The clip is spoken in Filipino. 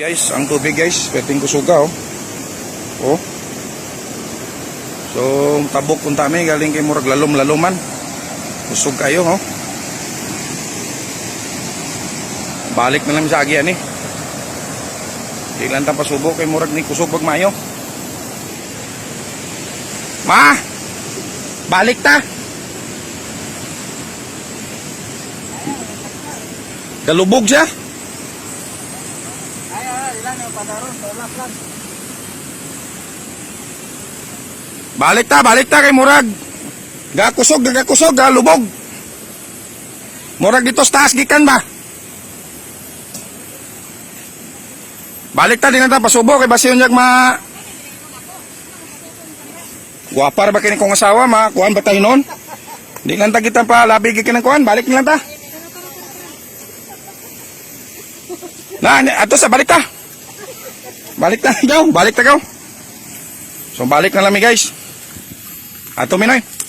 Guys, ang tubig guys, pwedeng kusuga oh. Oh. So, tabok kung tami, galing kay murag lalom-laloman. Kusog kayo, oh. Balik na lang sa agyan eh. Di lang ta pasubok kay murag ni kusog pag mayo. Ma! Balik ta! Galubog siya. Balik ta, balik ta kay Murag. Gakusog, gakusog, galubog. Murag dito sa taas gikan ba? Balik ta din na ta pasubo kay basi unyag ma Guwapar ba kini kong asawa ma kuan ba tayo noon? Di lang ta kita pa labi gikan ng kuan, balik lang ta. Na, ato sa balik ta. Balik ta, gaw, balik ta gaw. So balik na lang mi guys. Ato minoy.